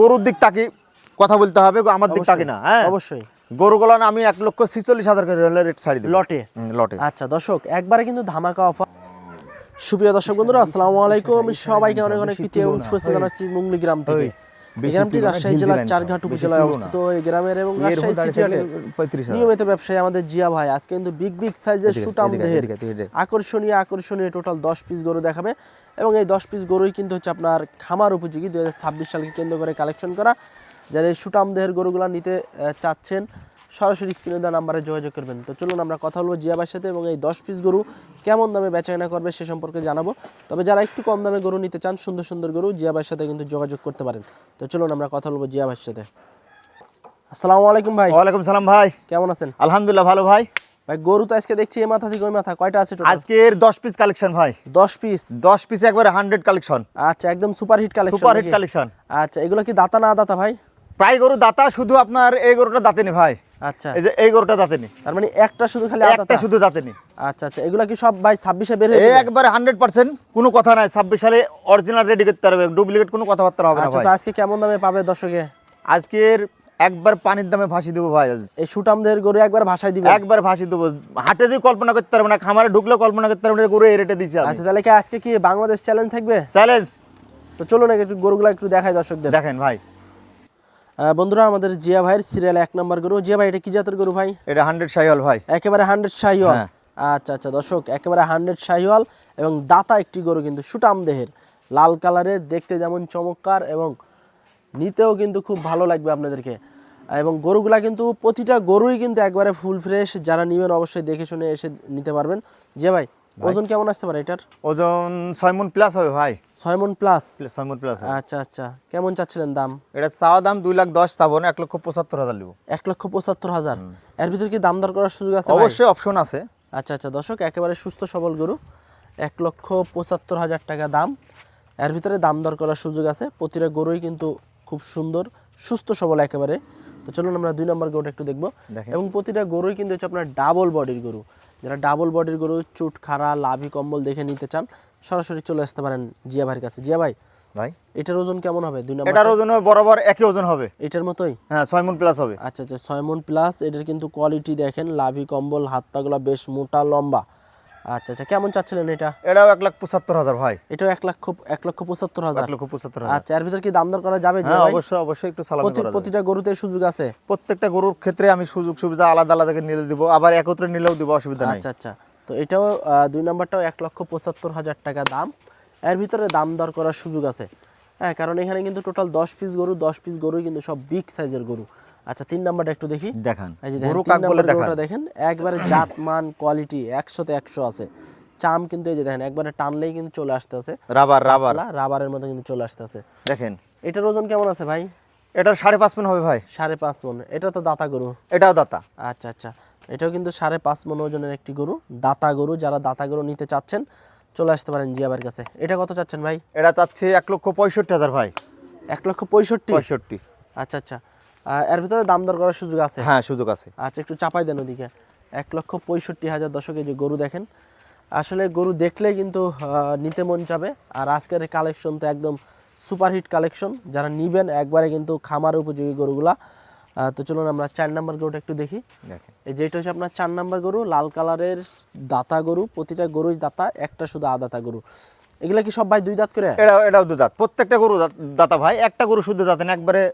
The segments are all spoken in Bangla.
গরুর দিক তাকি কথা বলতে হবে আমার দিক তাকি না হ্যাঁ? অবশ্যই। গরুগুলো আমি এক লক্ষ ছিচল্লিশ হাজার করে রেট ছাড়ি লটে? লটে। আচ্ছা দর্শক একবারে কিন্তু ধামাকা অফার সুপ্রিয় দর্শক বন্ধুরা আসসালামু আলাইকুম। আমি সবাইকে অনেক অনেক প্রীতি এবং শুভেচ্ছা জানাচ্ছি মুঙ্গলি গ্রাম থেকে। এই গ্রামটি রাজশাহী জেলার চারঘাট উপজেলায় অবস্থিত এই গ্রামের এবং রাজশাহী নিয়মিত ব্যবসায়ী আমাদের জিয়া ভাই। আজকে কিন্তু বিগ বিগ সাইজের সুটাম দেহের আকর্ষণীয় আকর্ষণীয় টোটাল দশ পিস গরু দেখাবে। এবং এই দশ পিস গরুই কিন্তু হচ্ছে আপনার খামার উপযোগী। দুই হাজার ছাব্বিশ সালকে কেন্দ্র করে কালেকশন করা। যারা এই সুটাম দেহের গরুগুলো নিতে চাচ্ছেন সরাসরি স্ক্রিনে দেওয়া নাম্বারে যোগাযোগ করবেন। তো চলুন আমরা কথা বলব জিয়াবার সাথে এবং এই দশ পিস গরু কেমন দামে বেচাকেনা করবে সে সম্পর্কে জানাব। তবে যারা একটু কম দামে গরু নিতে চান সুন্দর সুন্দর গরু জিয়াবার সাথে কিন্তু যোগাযোগ করতে পারেন। তো চলুন আমরা কথা বলব জিয়াবার সাথে। আসসালামু আলাইকুম ভাই। ওয়ালাইকুম সালাম ভাই। কেমন আছেন? আলহামদুলিল্লাহ ভালো ভাই। ভাই গরু তো আজকে দেখছি এ মাথা থেকে ওই মাথা। কয়টা আছে আজকের দশ পিস কালেকশন ভাই। দশ পিস দশ পিস একবারে হান্ড্রেড কালেকশন আচ্ছা একদম super hit collection super hit collection আচ্ছা এগুলো কি দাতা না দাতা ভাই? প্রায় গরু দাতা শুধু আপনার এই গরুটা দাঁতেনি ভাই। আচ্ছা। এই যে এই গরুটা দাঁতেনি। তার মানে একটা শুধু খালি একটা শুধু দাঁতেনি। আচ্ছা আচ্ছা এগুলো কি সব ভাই ছাব্বিশে বের হয়ে একবারে হান্ড্রেড পার্সেন্ট কোনো কথা নাই। ছাব্বিশ সালে অরিজিনাল রেডি করতে পারবে ডুপ্লিকেট কোনো কথাবার্তা হবে না আচ্ছা ভাই। আজকে কেমন দামে পাবে দর্শকে? আজকের একবার পানির দামে ফাঁসি দেবো ভাই এই সুটামদের গরু একবার ভাষায় দিবে? একবার ফাঁসি দেবো। হাটে যদি কল্পনা করতে পারবে না খামারে ঢুকলে কল্পনা করতে পারবে না গরু এই রেটে দিচ্ছি আচ্ছা তাহলে কি আজকে কি বাংলাদেশ চ্যালেঞ্জ থাকবে? চ্যালেঞ্জ তো চলুন একটু গরুগুলো একটু দেখাই দর্শকদের। দেখেন ভাই বন্ধুরা আমাদের জিয়া ভাইয়ের সিরিয়াল এক নম্বর গরু। জিয়া ভাই এটা কি জাতের গরু ভাই? এটা হান্ড্রেড সাইহল ভাই। একেবারে হান্ড্রেড শাহিওয়াল? হ্যাঁ। আচ্ছা আচ্ছা দর্শক একেবারে হান্ড্রেড শাহিওয়াল এবং দাতা একটি গরু কিন্তু সুটাম দেহের। লাল কালারের দেখতে যেমন চমৎকার এবং নিতেও কিন্তু খুব ভালো লাগবে আপনাদেরকে। এবং গরুগুলা কিন্তু প্রতিটা গরুই কিন্তু একবারে ফুল ফ্রেশ যারা নেবেন অবশ্যই দেখে শুনে এসে নিতে পারবেন। যে ভাই ওজন কেমন আসতে পারে এটার? ওজন ছয় মন প্লাস হবে ভাই। ছয় মন প্লাস ছয় মন প্লাস আচ্ছা আচ্ছা। কেমন চাচ্ছিলেন দাম? এটা চাওয়া দাম দুই লাখ দশ চাবো এক লক্ষ পঁচাত্তর হাজার লিবো। এক লক্ষ পঁচাত্তর হাজার। এর ভিতরে কি দাম দর করার সুযোগ আছে অবশ্যই অপশন আছে। আচ্ছা আচ্ছা। দর্শক একেবারে সুস্থ সবল গরু। এক লক্ষ পঁচাত্তর হাজার টাকা দাম। এর ভিতরে দাম দর করার সুযোগ আছে। প্রতিটা গরুই কিন্তু খুব সুন্দর সুস্থ সবল একেবারে। তো চলুন আমরা দুই নম্বর গরুটা একটু দেখব। এবং প্রতিটা গরুই কিন্তু হচ্ছে আপনার ডাবল বডির গরু। যারা ডাবল বডির গরু চুট খাড়া লাভি কম্বল দেখে নিতে চান সরাসরি চলে আসতে পারেন জিয়া ভাইয়ের কাছে। জিয়া ভাই ভাই? এটার ওজন কেমন হবে? দুই নম্বর এটার ওজন হবে বরাবর একই ওজন হবে। এটার মতোই? হ্যাঁ ছয় মন প্লাস হবে। আচ্ছা আচ্ছা ছয় মন প্লাস এটার কিন্তু কোয়ালিটি দেখেন লাভি কম্বল হাত পাগুলা বেশ মোটা লম্বা। আচ্ছা আচ্ছা। কেমন চাচ্ছিলেন এটা? এটাও এক লাখ পঁচাত্তর হাজার ভাই। এটাও এক লক্ষ এক লক্ষ পঁচাত্তর হাজার। এক লক্ষ পঁচাত্তর আচ্ছা এর ভিতর কি দাম দর করা যাবে? হ্যাঁ অবশ্যই অবশ্যই একটু সালামি। প্রতিটা গরুতে সুযোগ আছে? প্রত্যেকটা গরুর ক্ষেত্রে আমি সুযোগ সুবিধা আলাদা আলাদা করে নিলে দিব আবার একত্রে নিলেও দিব অসুবিধা নাই। আচ্ছা আচ্ছা। তো এটাও দুই নাম্বারটাও এক লক্ষ পঁচাত্তর হাজার টাকা দাম। এর ভিতরে দাম দর করার সুযোগ আছে। হ্যাঁ কারণ এখানে কিন্তু টোটাল দশ পিস গরু দশ পিস গরু কিন্তু সব বিগ সাইজের গরু। আচ্ছা তিন নাম্বারটা একটু দেখি। দেখান। এই যে গরু কাক বলে দেখান। দেখেন একবারে জাত মান কোয়ালিটি একশোতে একশো আছে। চাম কিন্তু এই যে দেখেন একবারে টানলেই কিন্তু চলে আসতে আছে রাবার। রাবার রাবারের মতো কিন্তু চলে আসতে আছে দেখেন। এটার ওজন কেমন আছে ভাই? এটার সাড়ে পাঁচ মন হবে ভাই। সাড়ে পাঁচ মন। এটা তো দাতা গরু? এটাও দাতা। আচ্ছা আচ্ছা। এটাও কিন্তু সাড়ে পাঁচ মন ওজনের একটি গরু দাতা গরু। যারা দাতা গরু নিতে চাচ্ছেন চলে আসতে পারেন জিয়াবার কাছে। এটা কত চাচ্ছেন ভাই? এটা চাচ্ছে এক লক্ষ পঁয়ষট্টি হাজার ভাই। এক লক্ষ পঁয়ষট্টি? পঁয়ষট্টি। আচ্ছা আচ্ছা। এর ভিতরে দাম দর করার সুযোগ আছে? হ্যাঁ সুযোগ আছে। আচ্ছা একটু চাপাই দেন ওদিকে। এক লক্ষ পঁয়ষট্টি হাজার দশকে যে গরু দেখেন। আসলে গরু দেখলেই কিন্তু নিতে মন যাবে আর আজকের কালেকশন তো একদম সুপারহিট কালেকশন যারা নিবেন একবারে কিন্তু খামার উপযোগী গরুগুলা। তো চলুন আমরা চার নাম্বার গরুটা একটু দেখি। এই যেটা হচ্ছে আপনার চার নাম্বার গরু লাল কালারের দাতা গরু। প্রতিটা গরুই দাতা একটা শুধু আদাতা গরু। এগুলা কি সব ভাই দুই দাঁত করে? এটাও এটাও দু দাঁত। প্রত্যেকটা গরু দাঁত- দাতা ভাই। একটা গরু শুধু দাঁতে না একবারে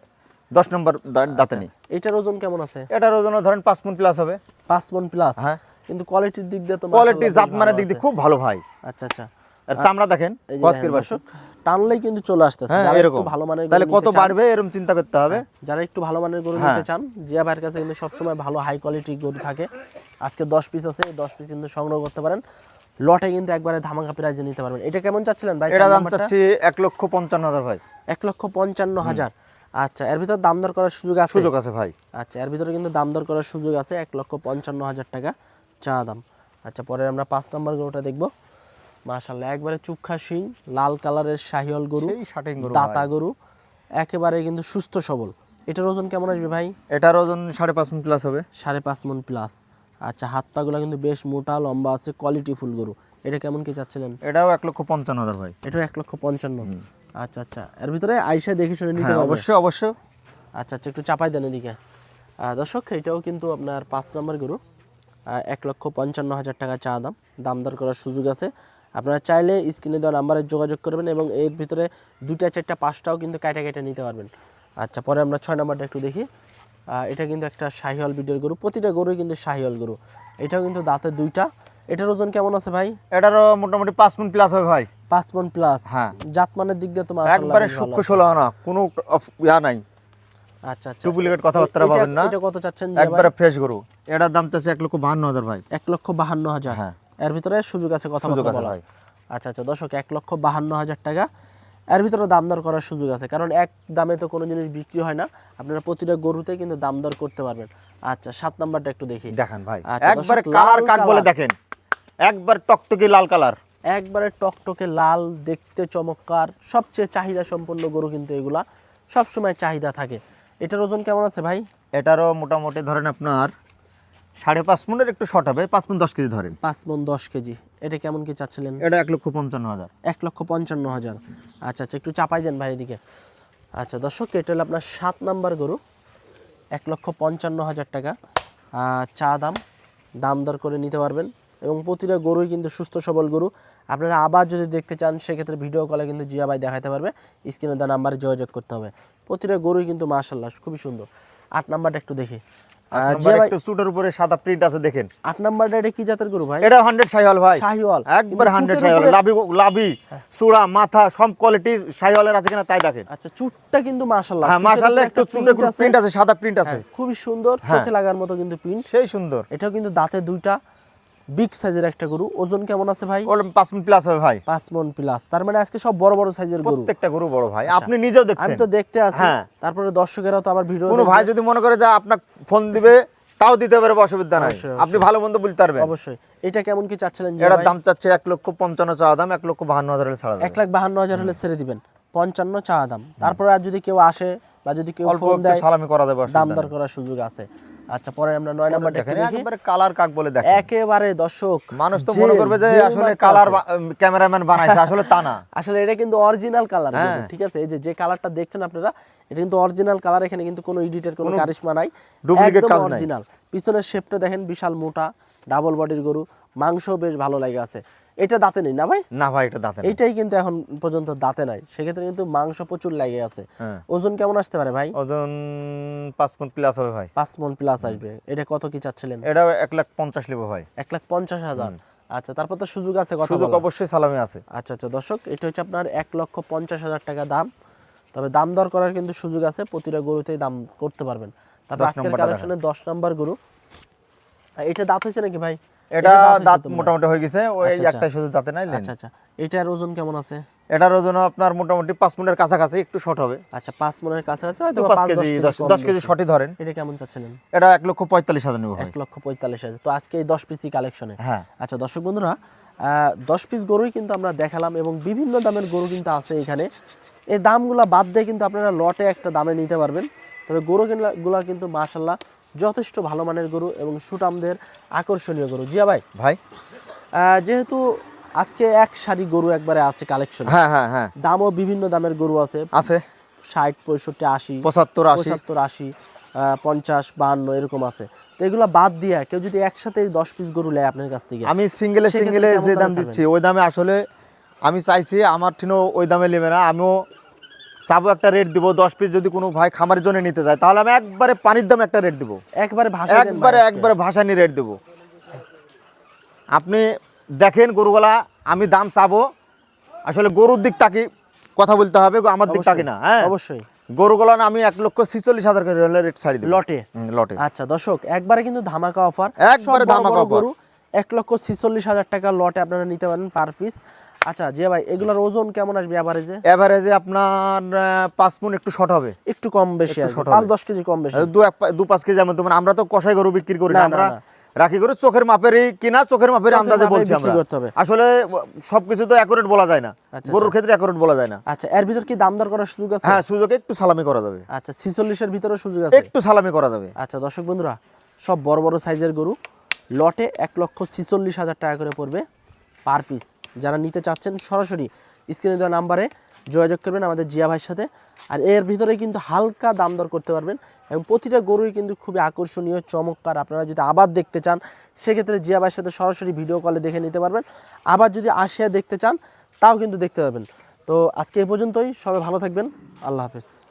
দশ নম্বর দা- দাঁতে নেই এটার ওজন কেমন আছে? এটার ওজন ধরেন পাঁচ মন প্লাস হবে। পাঁচ মন প্লাস হ্যাঁ। কিন্তু কোয়ালিটির দিক দিয়ে তো কোয়ালিটি মাশাআল্লাহ জাত মানের দিক দিয়ে খুব ভালো ভাই। আচ্ছা আচ্ছা। আর চামড়া দেখেন কতকের দেখেন টানলেই কিন্তু চলে আসতেছে। হ্যাঁ এরকম। ভালো মানের গরু তাহলে কত বাড়বে এরকম চিন্তা করতে হবে? যারা একটু ভালো মানের গরু হ্যাঁ। নিতে চান জিয়া ভাইয়ের কাছে কিন্তু সবসময় ভালো হাই কোয়ালিটি গরু থাকে। আজকে দশ পিস আছে দশ পিস কিন্তু সংগ্রহ করতে পারেন। লটে কিন্তু একবারে ধামাকা প্রাইজে নিতে পারবেন। এটা কেমন চাচ্ছিলেন ভাই? এটা দাম চাচ্ছি এক লক্ষ পঞ্চান্ন হাজার ভাই। এক লক্ষ পঞ্চান্ন হাজার। আচ্ছা এর ভিতর দাম দর করার সুযোগ আছে? সুযোগ আছে ভাই। আচ্ছা এর ভিতরে কিন্তু দাম দর করার সুযোগ আছে এক লক্ষ পঞ্চান্ন হাজার টাকা চা দাম। আচ্ছা পরে আমরা পাঁচ নম্বর গরুটা দেখব। মাশাল্লাহ একবারে চুক্ষা শিং লাল কালারের শাহিওয়াল গরু সেই শাটিং গরু দাতা গরু একেবারে কিন্তু সুস্থ সবল। এটার ওজন কেমন আসবে ভাই? এটার ওজন সাড়ে পাঁচ মন প্লাস হবে। সাড়ে পাঁচ মন প্লাস আচ্ছা হাত পা পাগুলো কিন্তু বেশ মোটা লম্বা আছে কোয়ালিটি ফুল গরু। এটা কেমন কি চাচ্ছিলেন? এটাও এক লক্ষ পঞ্চান্ন হাজার ভাই। এটাও এক লক্ষ পঞ্চান্ন। আচ্ছা আচ্ছা। এর ভিতরে আইসা দেখে শুনে নিতে হ্যাঁ পারবে। অবশ্যই অবশ্যই। আচ্ছা আচ্ছা একটু চাপাই দেন এদিকে। দর্শক এটাও কিন্তু আপনার পাঁচ নম্বর গরু। এক লক্ষ পঞ্চান্ন হাজার টাকা চা দাম। দাম দর করার সুযোগ আছে। আপনারা চাইলে স্ক্রিনে দেওয়া নাম্বারে যোগাযোগ করবেন এবং এর ভিতরে দুইটা চারটা পাঁচটাও কিন্তু কাটা কেটে নিতে পারবেন। আচ্ছা পরে আমরা ছয় নম্বরটা একটু দেখি। এটা কিন্তু একটা শাহিওয়াল বিটের গরু। প্রতিটা গরুই কিন্তু শাহিওয়াল গরু। এটাও কিন্তু দাঁতে দুইটা। এটার ওজন কেমন আছে ভাই? এটারও মোটামুটি পাঁচ মিনিট প্লাস হবে ভাই। পাঁচ মন প্লাস হ্যাঁ। জাতমানের দিক দিয়ে তো মাশাআল্লাহ একবারে সূক্ষ্ম ষোলো আনা কোনো ইয়া নাই। আচ্ছা আচ্ছা। ডুপ্লিকেট কথাবার্তা পাবেন না। এটা কত চাচ্ছেন একবারে ফ্রেশ গরু। এটার দাম চাচ্ছে এক লক্ষ বাহান্ন হাজার ভাই। এক লক্ষ বাহান্ন হাজার। হ্যাঁ। এর ভিতরে সুযোগ আছে কথা সুযোগ আছে ভাই। আচ্ছা আচ্ছা দর্শক এক লক্ষ বাহান্ন হাজার টাকা। এর ভিতরে দাম দর করার সুযোগ আছে। কারণ এক দামে তো কোনো জিনিস বিক্রি হয় না। আপনারা প্রতিটা গরুতে কিন্তু দাম দর করতে পারবেন। আচ্ছা সাত নাম্বারটা একটু দেখি। দেখেন ভাই। একবারে কালার কাক বলে দেখেন। একবার টকটকে লাল কালার একবারে টকটকে লাল দেখতে চমৎকার সবচেয়ে চাহিদা সম্পন্ন গরু কিন্তু এগুলা। সবসময় চাহিদা থাকে। এটার ওজন কেমন আছে ভাই? এটারও মোটামুটি ধরেন আপনার সাড়ে পাঁচ মনের একটু শর্ট হবে পাঁচ মন দশ কেজি ধরেন। পাঁচ মন দশ কেজি। এটা কেমন কি চাচ্ছিলেন? এটা এক লক্ষ পঞ্চান্ন হাজার। এক লক্ষ পঞ্চান্ন হাজার। আচ্ছা আচ্ছা একটু চাপাই দেন ভাই এদিকে। আচ্ছা দর্শক এটা হলো আপনার সাত নাম্বার গরু। এক লক্ষ পঞ্চান্ন হাজার টাকা। চা দাম দাম দর করে নিতে পারবেন। এবং প্রতিটা গরুই কিন্তু সুস্থ সবল গরু। আপনারা আবার যদি দেখতে চান সেক্ষেত্রে ভিডিও কলে কিন্তু জিয়া ভাই দেখাতে পারবে। স্ক্রিনে দেওয়া নাম্বারে যোগাযোগ করতে হবে। প্রতিটা গরুই কিন্তু মাশাল্লাহ খুবই সুন্দর। আট নাম্বারটা একটু দেখি। আহ, জিয়া ভাই একটু সুটের উপরে সাদা প্রিন্ট আছে দেখেন। আট নাম্বারটা এটা কি জাতের গরু ভাই? এটা হান্ড্রেড সাইহল ভাই। শাহিওয়াল একবার হান্ড্রেড সাইহল। লাভি লাভি চূড়া মাথা সব কোয়ালিটি সাইহলের আছে কিনা তাই দেখেন। আচ্ছা চুটটা কিন্তু মাশাল্লাহ হ্যাঁ একটু। প্রিন্ট আছে। সাদা প্রিন্ট আছে। হ্যাঁ, খুবই সুন্দর। হ্যাঁ। চোখে লাগার মতো কিন্তু প্রিন্ট সেই সুন্দর। এটাও কিন্তু দাঁতে দুইটা। বিগ সাইজের একটা গরু। ওজন কেমন আছে ভাই? পাঁচ মিনিট প্লাস হবে ভাই। পাঁচ মন প্লাস তার মানে আজকে সব বড় বড় সাইজের গরু। প্রত্যেকটা গরু বড় ভাই। আপনি নিজেও দেখছেন। আমি তো দেখতে আছি। হ্যাঁ। তারপরে দর্শকেরাও তো আবার ভিডিও কোনো ভাই যদি মনে করে যে আপনার ফোন দিবে তাও দিতে পারবে অসুবিধা নাই। আপনি ভালো মন্দ বলতে পারবেন। অবশ্যই। এটা কেমন কি চাচ্ছিলেন যে এটার দাম চাচ্ছে এক লক্ষ পঞ্চান্ন চাওয়া দাম এক লক্ষ বাহান্ন হাজার হলে ছাড়া এক লাখ বাহান্ন হাজার হলে ছেড়ে দিবেন। পঞ্চান্ন চা দাম। তারপরে আর যদি কেউ আসে বা যদি কেউ ফোন দেয় সালামি করা যাবে দাম দর করার সুযোগ আছে। আচ্ছা পরে আমরা নয় নাম্বারটা দেখেন দেখি। একেবারে কালার কাক বলে দেখেন। একেবারে দর্শক মানুষ তো মনে করবে যে আসলে কালার। ক্যামেরাম্যান বানাইছে আসলে তা না। আসলে এটা কিন্তু অরিজিনাল কালার হ্যাঁ। ঠিক আছে? এই যে যে কালারটা দেখছেন আপনারা এটা কিন্তু অরিজিনাল কালার এখানে কিন্তু কোনো এডিটের কোনো কারিশমা নাই। একদম কাজ নাই। অরিজিনাল পিছনের শেপটা দেখেন বিশাল মোটা ডাবল বডির গরু। মাংস বেশ ভালো লাগে আছে। এটা দাঁতে নেই না ভাই? না ভাই এটা দাঁতে এটাই কিন্তু এখন পর্যন্ত দাঁতে নাই। সেক্ষেত্রে কিন্তু মাংস প্রচুর লাগে আছে। হ্যাঁ। ওজন কেমন আসতে পারে ভাই? ওজন পাঁচ মন প্লাস হবে ভাই। পাঁচ মন প্লাস আসবে। এটা কত কি চাচ্ছিলেন? এটা এক লাখ পঞ্চাশ নেব ভাই। এক লাখ পঞ্চাশ হাজার। আচ্ছা তারপর তো সুযোগ আছে সুযোগ অবশ্যই সালামি আছে। আচ্ছা আচ্ছা দর্শক এটা হচ্ছে আপনার এক লক্ষ পঞ্চাশ হাজার টাকা দাম। তবে দাম দর করার কিন্তু সুযোগ আছে। প্রতিটা গরুতেই দাম করতে পারবেন। তারপর আজকের কালেকশনে দশ নম্বর গরু। এটা দাঁত হয়েছে নাকি ভাই? এটা দাঁত মোটামুটি হয়ে গেছে ওই আচ্ছা, আচ্ছা। একটাই শুধু দাঁতে নাই আচ্ছা আচ্ছা। এটার ওজন কেমন আছে? এটার ওজন আপনার মোটামুটি পাঁচ মিনিটের কাছাকাছি একটু শর্ট হবে। আচ্ছা পাঁচ মনের কাছাকাছি হয়তো পাঁচ কেজি দশ কেজি শর্টই ধরেন। এটা কেমন চাচ্ছিলেন এটা এক লক্ষ পঁয়তাল্লিশ হাজার নেব এক লক্ষ পঁয়তাল্লিশ হাজার। তো আজকে এই দশ পিসি কালেকশনে হ্যাঁ। আচ্ছা দর্শক বন্ধুরা আহ, দশ পিস গরুই কিন্তু আমরা দেখালাম এবং বিভিন্ন দামের গরু কিন্তু আছে এখানে। এই দামগুলো বাদ দিয়ে কিন্তু আপনারা লটে একটা দামে নিতে পারবেন। তবে গরু গুলা কিন্তু মাশাল্লাহ যথেষ্ট ভালো মানের গরু এবং সুটামদের আকর্ষণীয় গরু। জিয়া ভাই? ভাই? যেহেতু আজকে এক সারি গরু একবারে আছে কালেকশন হ্যাঁ হ্যাঁ হ্যাঁ। দামও বিভিন্ন দামের গরু আছে। আছে। ষাট পঁয়ষট্টি আশি পঁচাত্তর পঁচাত্তর আশি পঞ্চাশ বাহান্ন এরকম আছে। তো এগুলো বাদ দিয়ে কেউ যদি একসাথে দশ পিস গরু নেয় আপনার কাছ থেকে আমি সিঙ্গেলে সিঙ্গেলে যে দাম দিচ্ছি ওই দামে আসলে আমি চাইছি আমার ঠিনও ওই দামে নেবে না আমিও চাবো একটা রেট দিব দশ পিস যদি কোনো ভাই খামারের জন্য নিতে যায় তাহলে আমি একবারে পানির দামে একটা রেট দিব। একবারে ভাষা একবারে একবারে ভাসানি রেট দেবো। আপনি দেখেন গরুগুলা আমি দাম চাবো। আসলে গরুর দিক তাকি কথা বলতে হবে আমার দিক তাকি না হ্যাঁ? অবশ্যই। গরুগুলা আমি এক লক্ষ ছিচল্লিশ হাজার করে রেট ছাড়ি দেবো। লটে? লটে। আচ্ছা দর্শক একবারে কিন্তু ধামাকা অফার একবারে ধামাকা গরু এক লক্ষ ছিচল্লিশ হাজার টাকা লটে আপনারা নিতে পারেন পার পিস আচ্ছা জি ভাই এগুলোর ওজন কেমন আসবে অ্যাভারেজে এভারেজে আপনার পাঁচ মন একটু শর্ট হবে। একটু কম বেশি পাঁচ দশ কেজি কম বেশি। দু এক দু পাঁচ কেজি যেমন তোমার আমরা তো কষাই গরু বিক্রি করি না, আমরা রাখি গরু চোখের মাপেরই কিনা চোখের মাপের আন্দাজে বলছি আমরা। আসলে সবকিছু তো অ্যাকুরেট বলা যায় না। আচ্ছা, গরুর ক্ষেত্রে অ্যাকুরেট বলা যায় না। আচ্ছা এর ভিতর কি দাম দর করার সুযোগ আছে? হ্যাঁ সুযোগে একটু সালামি করা যাবে। আচ্ছা ছিচল্লিশের ভিতরে সুযোগ আছে? একটু সালামি করা যাবে। আচ্ছা দর্শক বন্ধুরা সব বড় বড় সাইজের গরু লটে এক লক্ষ ছিচল্লিশ হাজার টাকা করে পড়বে পার পিস যারা নিতে চাচ্ছেন সরাসরি স্ক্রিনে দেওয়া নাম্বারে যোগাযোগ করবেন আমাদের জিয়া ভাইয়ের সাথে। আর এর ভিতরে কিন্তু হালকা দাম দর করতে পারবেন এবং প্রতিটা গরুই কিন্তু খুবই আকর্ষণীয়, চমৎকার। আপনারা যদি আবার দেখতে চান, সেক্ষেত্রে জিয়া ভাইয়ের সাথে সরাসরি ভিডিও কলে দেখে নিতে পারবেন। আবার যদি আসিয়া দেখতে চান, তাও কিন্তু দেখতে পাবেন। তো আজকে এ পর্যন্তই। সবাই ভালো থাকবেন। আল্লাহ হাফেজ।